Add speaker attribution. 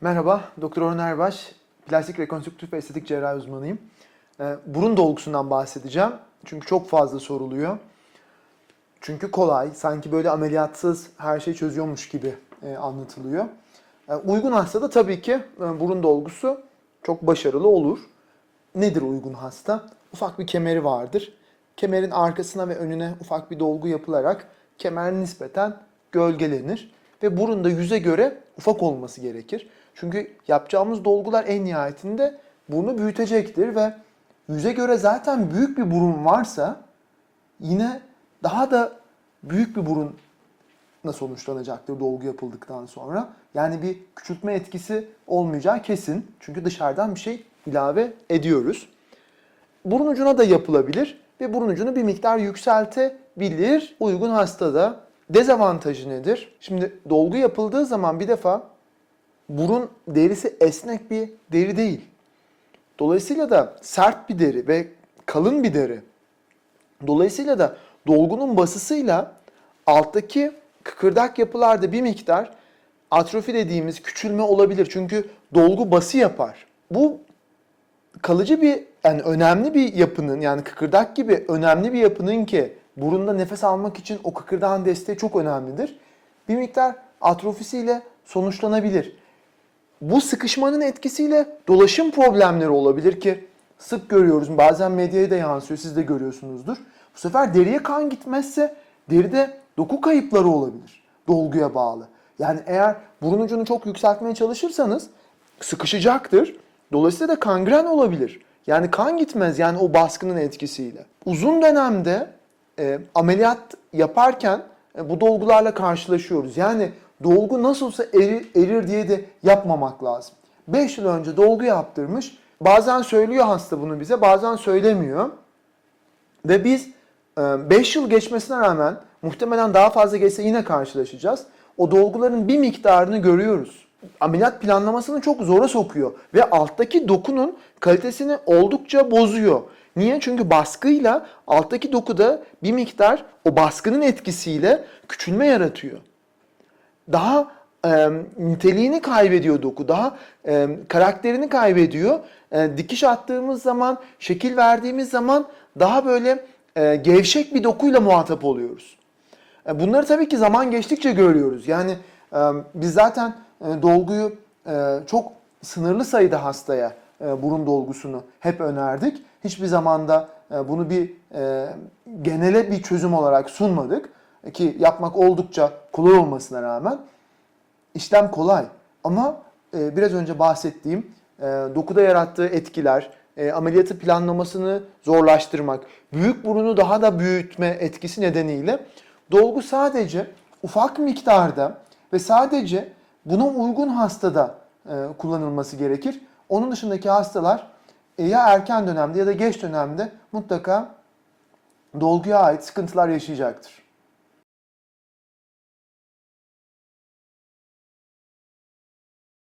Speaker 1: Merhaba, Doktor Orhan Erbaş. Plastik rekonstrüktif ve estetik cerrahi uzmanıyım. Ee, Burun dolgusundan bahsedeceğim. Çünkü çok fazla soruluyor. Çünkü kolay, sanki böyle ameliyatsız her şey çözüyormuş gibi e, anlatılıyor. E, Uygun hastada tabii ki e, burun dolgusu çok başarılı olur. Nedir uygun hasta? Ufak bir kemeri vardır. Kemerin arkasına ve önüne ufak bir dolgu yapılarak kemer nispeten gölgelenir. Ve burun da yüze göre ufak olması gerekir. Çünkü yapacağımız dolgular en nihayetinde burnu büyütecektir ve yüze göre zaten büyük bir burun varsa yine daha da büyük bir burun sonuçlanacaktır dolgu yapıldıktan sonra. Yani bir küçültme etkisi olmayacağı kesin. Çünkü dışarıdan bir şey ilave ediyoruz. Burun ucuna da yapılabilir ve burun ucunu bir miktar yükseltebilir uygun hastada. Dezavantajı nedir? Şimdi dolgu yapıldığı zaman bir defa burun derisi esnek bir deri değil. Dolayısıyla da sert bir deri ve kalın bir deri. Dolayısıyla da dolgunun basısıyla alttaki kıkırdak yapılarda bir miktar atrofi dediğimiz küçülme olabilir. Çünkü dolgu bası yapar. Bu kalıcı bir yani önemli bir yapının yani kıkırdak gibi önemli bir yapının ki burunda nefes almak için o kıkırdağın desteği çok önemlidir. Bir miktar atrofisiyle sonuçlanabilir. Bu sıkışmanın etkisiyle dolaşım problemleri olabilir ki sık görüyoruz. Bazen medyaya da yansıyor. Siz de görüyorsunuzdur. Bu sefer deriye kan gitmezse deride doku kayıpları olabilir. Dolguya bağlı. Yani eğer burun ucunu çok yükseltmeye çalışırsanız sıkışacaktır. Dolayısıyla da kangren olabilir. Yani kan gitmez yani o baskının etkisiyle. Uzun dönemde e, ameliyat yaparken e, bu dolgularla karşılaşıyoruz. Yani dolgu nasılsa erir, erir diye de yapmamak lazım. 5 yıl önce dolgu yaptırmış. Bazen söylüyor hasta bunu bize, bazen söylemiyor. Ve biz 5 yıl geçmesine rağmen muhtemelen daha fazla geçse yine karşılaşacağız. O dolguların bir miktarını görüyoruz. Ameliyat planlamasını çok zora sokuyor ve alttaki dokunun kalitesini oldukça bozuyor. Niye? Çünkü baskıyla alttaki dokuda bir miktar o baskının etkisiyle küçülme yaratıyor. Daha e, niteliğini kaybediyor doku, daha e, karakterini kaybediyor. E, dikiş attığımız zaman, şekil verdiğimiz zaman daha böyle e, gevşek bir dokuyla muhatap oluyoruz. E, bunları tabii ki zaman geçtikçe görüyoruz. Yani e, biz zaten e, dolguyu e, çok sınırlı sayıda hastaya e, burun dolgusunu hep önerdik. Hiçbir zamanda e, bunu bir e, genele bir çözüm olarak sunmadık. E, ki yapmak oldukça kolay olmasına rağmen işlem kolay. Ama biraz önce bahsettiğim dokuda yarattığı etkiler, ameliyatı planlamasını zorlaştırmak, büyük burunu daha da büyütme etkisi nedeniyle dolgu sadece ufak miktarda ve sadece buna uygun hastada kullanılması gerekir. Onun dışındaki hastalar ya erken dönemde ya da geç dönemde mutlaka dolguya ait sıkıntılar yaşayacaktır.